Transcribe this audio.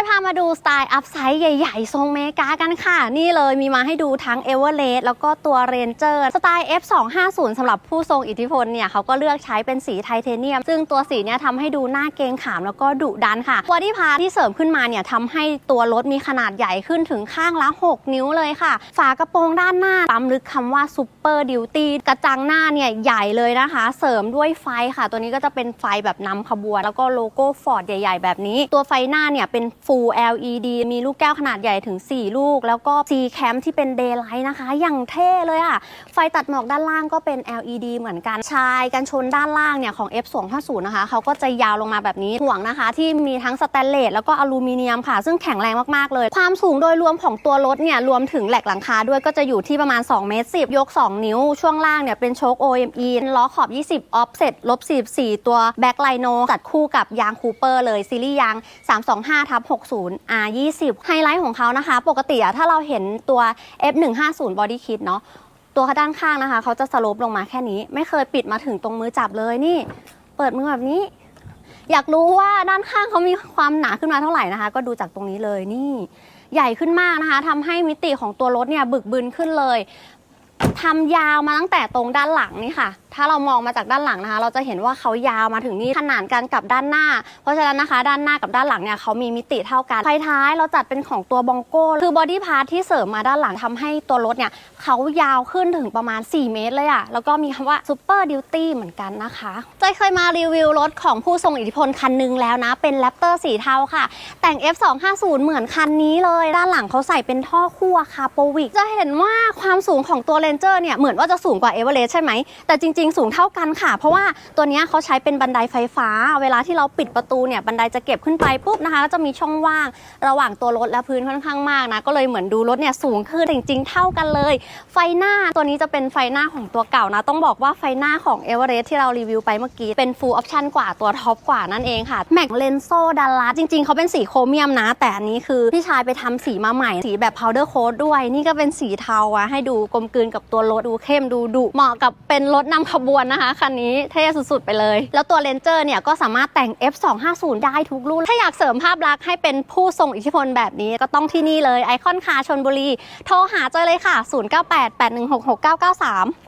ยพามาดูสไตล์อัพไซด์ใหญ่ ๆ ทรงเมกากันค่ะ นี่เลยมีมาให้ดูทั้งเอเวอเรสต์แล้วก็ตัวเรนเจอร์สไตล์ F250 สำหรับผู้ทรงอิทธิพลเนี่ยเขาก็เลือกใช้เป็นสีไทเทเนียม ซึ่งตัวสีเนี่ยทำให้ดูหน้าเกงขามแล้วก็ดุดันค่ะบอดี้พาร์ทที่เสริมขึ้นมาเนี่ยทำให้ตัวรถมีขนาดใหญ่ขึ้นถึงข้างละ 6 นิ้วเลยค่ะ ฝากระโปรงด้านหน้าปั๊มลึกคำว่าซูเปอร์ดิวตี้กระจังหน้าเนี่ยใหญ่เลยนะคะ เสริมด้วยไฟค่ะ ตัวนี้ก็จะเป็นไฟแบบนำขบวน แล้วก็โลโก้ฟอร์ดใหญ่ ๆ แบบนี้ ตัวไฟหน้าเนี่ยเป็น Full LED มีลูกแก้วขนาดใหญ่ถึง 4 ลูก แล้วก็ C cam ที่เป็น Daylight นะคะ อย่างเท่เลยอะ่ะไฟตัดหมอกด้านล่างก็เป็น LED เหมือนกันชายกันชนด้านล่างเนี่ยของ F250 นะคะเขาก็จะยาวลงมาแบบนี้ห่วงนะคะ ที่มีทั้งสแตนเลสแล้วก็อลูมิเนียมค่ะ ซึ่งแข็งแรงมากๆเลย ความสูงโดยรวมของตัวรถเนี่ยรวมถึงแหลกหลังคาด้วยก็จะอยู่ที่ประมาณ2เมตร10 ยก 2 นิ้ว ช่วงล่างเนี่ยเป็นโชค OME ล้อขอบ 20ออฟเซ็ตลบ44 ตัวแบ็คไลโนจัดคู่กับยางคูเปอร์เลยซีรีส์ยาง 325ทับ60 R20 ไฮไลท์ของเขานะคะ ปกติอะถ้าเราเห็นตัว F150 Body Kit เนาะตัวด้านข้างนะคะ เขาจะสโลปลงมาแค่นี้ ไม่เคยปิดมาถึงตรงมือจับเลยนี่ เปิดมือแบบนี้ อยากรู้ว่าด้านข้างเขามีความหนาขึ้นมาเท่าไหร่นะคะ ก็ดูจากตรงนี้เลยนี่ ใหญ่ขึ้นมากนะคะทำให้มิติของตัวรถเนี่ยบึกบึนขึ้นเลย ทำยาวมาตั้งแต่ตรงด้านหลังนี่ค่ะ ถ้าเรามองมาจากด้านหลังนะคะ เราจะเห็นว่าเขายาวมาถึงนี่ขนานกันกับด้านหน้า เพราะฉะนั้นนะคะ ด้านหน้ากับด้านหลังเนี่ยเขามีมิติเท่ากันไฟท้ายเราจัดเป็นของตัวบองโก้ คือบอดี้พาร์ทที่เสริมมาด้านหลังทำให้ตัวรถเนี่ยเขายาวขึ้นถึงประมาณ 4 เมตรเลยอะแล้วก็มีคำว่าซูเปอร์ดิวตี้เหมือนกันนะคะเจยเคยมารีวิวรถของผู้ทรงอิทธิพลคันหนึงแล้วนะ เป็นแรปเตอร์สีเทาค่ะ แต่ง F250 เหมือนคันนี้เลย ด้านหลังเขาใส่เป็นท่อคู่อะคาโปวิกจะเห็นว่าความสูงของตัวเรนเจอร์เนี่ยเหมือนว่าจะสูงกว่าเอเวอเรสต์ใช่ไหม แต่จริง ๆ สูงเท่ากันค่ะ เพราะว่าตัวนี้เขาใช้เป็นบันไดไฟฟ้า เวลาที่เราปิดประตูเนี่ยบันไดจะเก็บขึ้นไปปุ๊บนะคะก็จะมีช่องว่างระหว่างตัวรถและพื้นค่อนข้างมากนะก็เลยเหมือนดูรถเนี่ยสูงขึ้นจริง ๆ เท่ากันเลย ไฟหน้าตัวนี้จะเป็นไฟหน้าของตัวเก่านะ ต้องบอกว่าไฟหน้าของเอเวอเรสต์ที่เรารีวิวไปเมื่อกี้เป็น full option กว่าตัวท็อปกว่านั่นเองค่ะแม็กเลนโซดัลลัสจริง ๆเขาเป็นสีโครเมียมนะ แต่อันนี้คือพี่ชายไปทำสีมาใหม่สีแบบ powder coat ด้วยนี่ก็เป็นสีเทาอะให้ดูกลมกลืนกับตัวรถดูเข้มดูดุเหมาะกับเป็นรถนำขบวนนะคะคันนี้เท่สุดๆไปเลย แล้วตัวเลนเจอร์เนี่ยก็สามารถแต่ง F250 ได้ทุกรุ่นถ้าอยากเสริมภาพลักษณ์ให้เป็นผู้ทรงอิทธิพลแบบนี้ก็ต้องที่นี่เลยไอคอนคาชนบุรี โทรหาจอยเลยค่ะ 0988166993